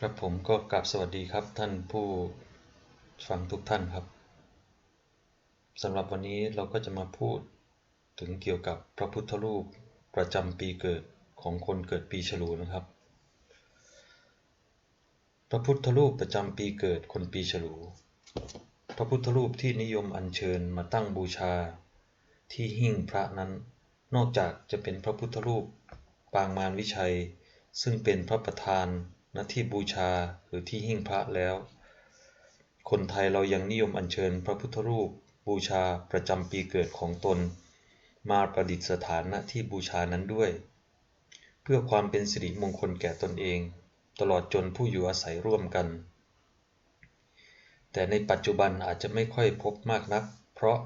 ครับผมก็กราบสวัสดีครับท่านผู้ฟังทุกท่านครับสำหรับวันนี้เราก็จะมาพูดถึงเกี่ยวกับพระพุทธรูปประจำปีเกิดของคนเกิดปีฉลูนะครับ พระพุทธรูปประจำปีเกิดคนปีฉลู พระพุทธรูปที่นิยมอัญเชิญมาตั้งบูชา ที่หิ้งพระนั้น นอกจากจะเป็นพระพุทธรูปปางมารวิชัย ซึ่งเป็นพระประธาน ณที่บูชาหรือที่หิ้งพระแล้ว คนไทยเรายังนิยมอัญเชิญพระพุทธรูป บูชาประจำปีเกิดของตน มาประดิษฐานณที่บูชานั้นด้วย เพื่อความเป็นสิริมงคลแก่ตนเอง ตลอดจนผู้อยู่อาศัยร่วมกัน แต่ในปัจจุบันอาจจะไม่ค่อยพบมากนัก เพราะ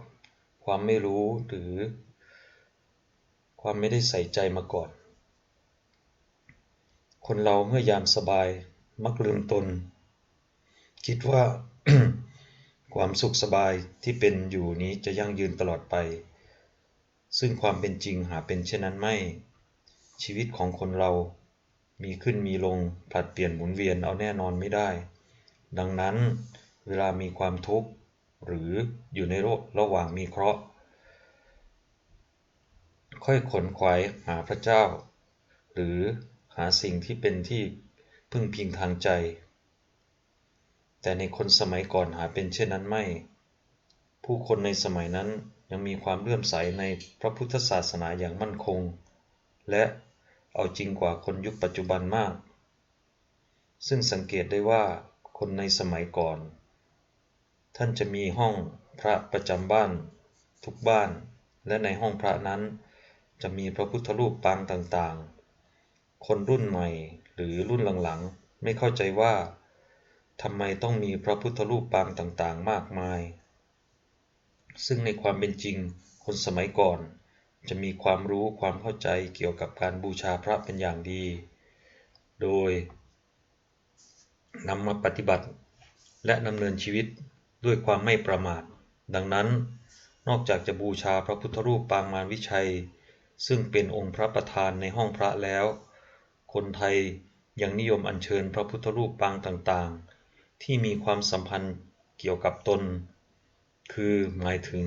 ความไม่รู้หรือความไม่ได้ใส่ใจมาก่อน คนเราเมื่อยามสบายมักลืมตน คิดว่าความสุขสบายที่เป็นอยู่นี้จะยั่งยืนตลอดไป ซึ่งความเป็นจริงหาเป็นเช่นนั้นไม่ ชีวิตของคนเรามีขึ้นมีลงผลัดเปลี่ยนหมุนเวียนเอาแน่นอนไม่ได้ ดังนั้นเวลามีความทุกข์หรืออยู่ในโรคระหว่างมีเคราะห์ ค่อยขนขวายหาพระเจ้า หรือาสิ่งที่เป็นที่พึ่งพิงทางใจ แต่ในคนสมัยก่อนหาเป็นเช่นนั้นไม่ ผู้คนในสมัยนั้นยังมีความเลื่อมใสในพระพุทธศาสนาอย่างมั่นคง และเอาจริงกว่าคนยุคปัจจุบันมาก ซึ่งสังเกตได้ว่าคนในสมัยก่อน ท่านจะมีห้องพระประจำบ้าน ทุกบ้าน และในห้องพระนั้น จะมีพระพุทธรูปปางต่าง คนรุ่นใหม่หรือรุ่นหลังๆ ไม่เข้าใจว่าทำไมต้องมีพระพุทธรูปปางต่างๆ มากมาย ซึ่งในความเป็นจริงคนสมัยก่อน จะมีความรู้ความเข้าใจเกี่ยวกับการบูชาพระเป็นอย่างดี โดยนำมาปฏิบัติและดำเนินชีวิตด้วยความไม่ประมาท ดังนั้น นอกจากจะบูชาพระพุทธรูปปางมารวิชัย ซึ่งเป็นองค์พระประธานในห้องพระแล้ว คนไทยยังนิยมอัญเชิญพระพุทธรูปปางต่างๆ ที่มีความสัมพันธ์เกี่ยวกับตน คือหมายถึง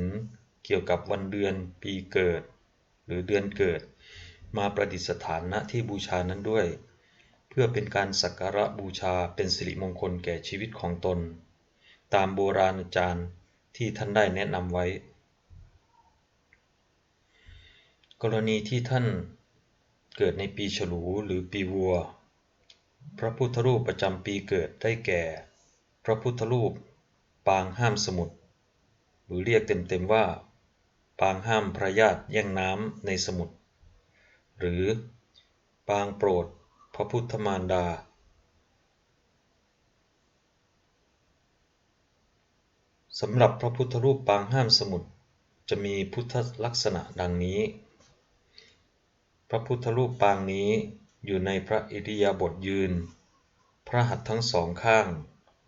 เกี่ยวกับวันเดือนปีเกิด หรือเดือนเกิด มาประดิษฐานณที่บูชานั้นด้วย เพื่อเป็นการสักการะบูชาเป็นสิริมงคลแก่ชีวิตของตน ตามโบราณอาจารย์ที่ท่านได้แนะนำไว้ กรณีที่ท่าน เกิดในปีฉลูหรือปีวัว พระพุทธรูปประจำปีเกิดได้แก่ พระพุทธรูป ปางห้ามสมุทรหรือเรียกเต็มๆว่า ปางห้ามพระญาติแย่งน้ำในสมุทรหรือ ปางโปรด พระพุทธมารดา สำหรับพระพุทธรูปปางห้ามสมุทรจะมีพุทธลักษณะดังนี้ ระพุทธรูปปางนี้อยู่ในพระอิริยาบถยืน พระหัตถ์ทั้งสองข้าง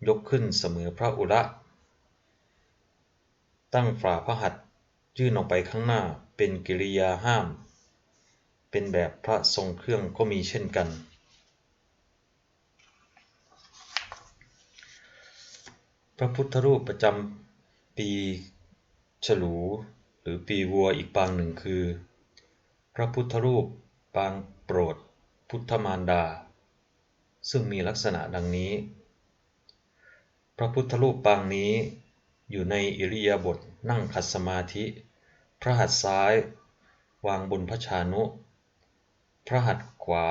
ยกขึ้นเสมอพระอุระ ตั้งฝ่าพระหัตถ์ยื่นออกไปข้างหน้าเป็นกิริยาห้าม เป็นแบบพระทรงเครื่องก็มีเช่นกัน พระพุทธรูปประจำปีฉลูหรือปีวัวอีกปางหนึ่งคือ พระพุทธรูป ปางโปรด พุทธมารดา ซึ่งมีลักษณะดังนี้ พระพุทธรูปปางนี้ อยู่ในอิริยาบถนั่งขัดสมาธิ พระหัตถ์ซ้าย วางบนพระชานุ พระหัตถ์ขวา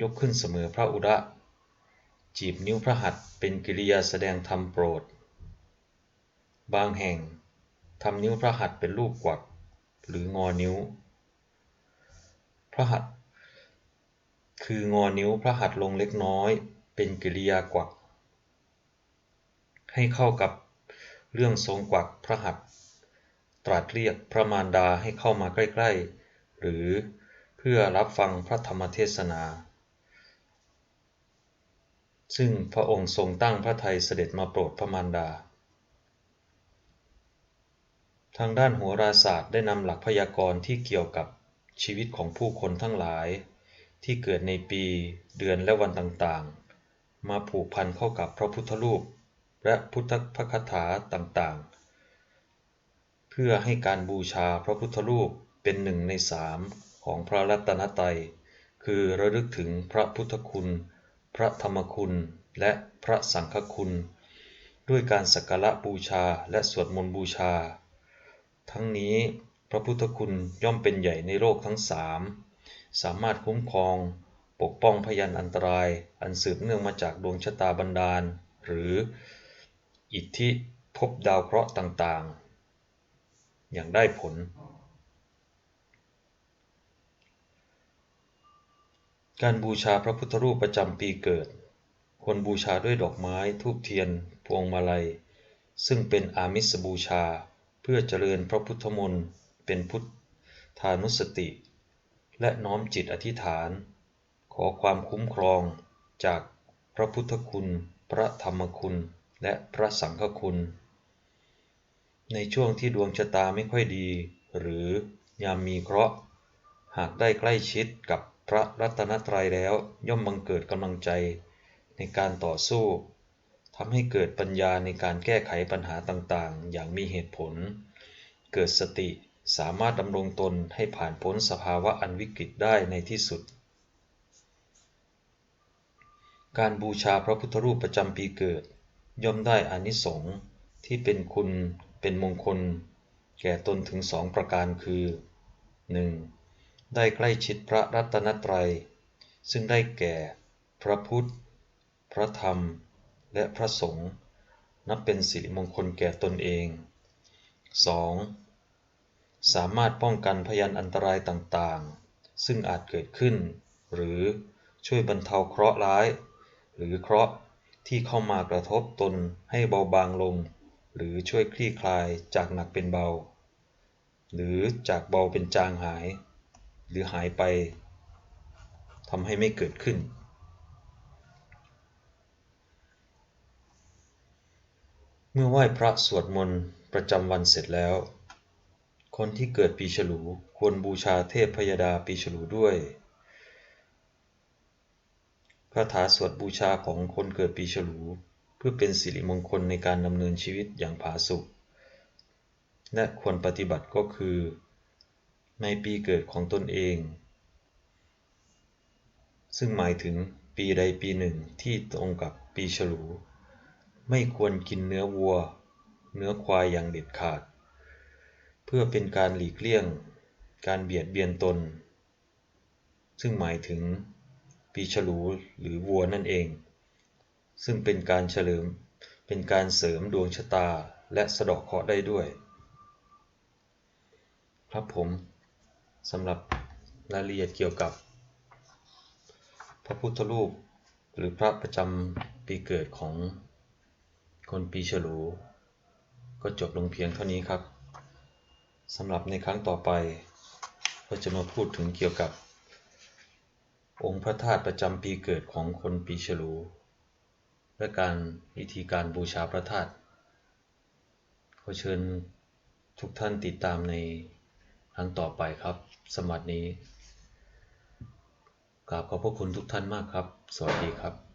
ยกขึ้นเสมอพระอุระ จีบนิ้วพระหัตถ์เป็นกิริยาแสดงธรรมโปรด บางแห่งทำนิ้วพระหัตถ์เป็นรูปกวักหรืองอนิ้ว ระหัตถ์คืองอนิ้วพระหัตถ์ลงเล็กน้อย เป็นกิริยากวัก ให้เข้ากับเรื่องทรงกวักพระหัตถ์ตรัสเรียกพระมารดาให้เข้ามาใกล้ ๆ หรือเพื่อรับฟังพระธรรมเทศนา ซึ่งพระองค์ทรงตั้งพระทัยเสด็จมาโปรดพระมารดา ทางด้านโหราศาสตร์ได้นำหลักพยากรณ์ที่เกี่ยวกับ ชีวิตของผู้คนทั้งหลาย ที่เกิดในปีเดือนและวันต่างๆ มาผูกพันเข้ากับพระพุทธรูป และพุทธพคถาต่างๆ เพื่อให้การบูชาพระพุทธรูปเป็นหนึ่งในสามของพระรัตนตรัย คือระลึกถึงพระพุทธคุณ พระธรรมคุณ และพระสังฆคุณ ด้วยการสักการะบูชาและสวดมนต์บูชา ทั้งนี้ พระพุทธคุณย่อมเป็นใหญ่ในโลกทั้งสามสามารถคุ้มครอง ปกป้องพยันอันตราย อันสืบเนื่องมาจากดวงชะตาบันดาล หรืออิทธิภพดาวเคราะห์ต่างๆ อย่างได้ผล การบูชาพระพุทธรูปประจำปีเกิด ควรบูชาด้วยดอกไม้ทูบเทียน พวงมาลัย ซึ่งเป็นอามิสบูชาเพื่อเจริญพระพุทธมนต์ เป็นพุทธานุสติ และน้อมจิตอธิษฐาน ขอความคุ้มครองจากพระพุทธคุณ พระธรรมคุณ และพระสังฆคุณ ในช่วงที่ดวงชะตาไม่ค่อยดี หรือยามมีเคราะห์ หากได้ใกล้ชิดกับพระรัตนตรัยแล้วย่อมบังเกิดกำลังใจในการต่อสู้ทำให้เกิดปัญญาในการแก้ไขปัญหาต่างๆ อย่างมีเหตุผล เกิดสติ สามารถดำรงตนให้ผ่านพ้นสภาวะอันวิกฤตได้ในที่สุด การบูชาพระพุทธรูปประจำปีเกิด ย่อมได้อานิสงส์ที่เป็นคุณเป็นมงคล แก่ตนถึงสองประการคือ 1. ได้ใกล้ชิดพระรัตนตรัย ซึ่งได้แก่ พระพุทธ พระธรรม และพระสงฆ์นับเป็นสิริมงคลแก่ตนเอง 2. สามารถป้องกันพยันอันตรายต่างๆ ซึ่งอาจเกิดขึ้น หรือช่วยบรรเทาเคราะห์ร้าย หรือเคราะห์ที่เข้ามากระทบตนให้เบาบางลง หรือช่วยคลี่คลายจากหนักเป็นเบา หรือจากเบาเป็นจางหาย หรือหายไปทำให้ไม่เกิดขึ้น เมื่อไหว้พระสวดมนต์ประจำวันเสร็จแล้ว คนที่เกิดปีฉลูควรบูชาเทพพยดาปีฉลูด้วยคาถาสวดบูชาของคนเกิดปีฉลู เพื่อเป็นสิริมงคลในการดำเนินชีวิตอย่างผาสุกและควรปฏิบัติก็คือ ในปีเกิดของตนเอง ซึ่งหมายถึงปีใดปีหนึ่งที่ตรงกับปีฉลู ไม่ควรกินเนื้อวัว เนื้อควายอย่างเด็ดขาด เพื่อเป็นการหลีกเลี่ยง การเบียดเบียนตน ซึ่งหมายถึงปีฉลูหรือวัวนั่นเอง ซึ่งเป็นการเฉลิมเป็นการเสริมดวงชะตาและสะดาะเคราะห์ได้ด้วย ครับผมสำหรับรายละเอียดเกี่ยวกับ พระพุทธรูป หรือพระประจำปีเกิดของคนปีฉลู ก็จบลงเพียงเท่านี้ครับ สำหรับในครั้งต่อไปก็จะมาพูดถึงเกี่ยวกับ องค์พระธาตุประจำปีเกิดของคนปีฉลู และการวิธีการบูชาพระธาตุขอเชิญทุกท่านติดตามในครั้งต่อไปครับสำหรับนี้กราบขอบพระคุณทุกท่านมากครับ สวัสดีครับ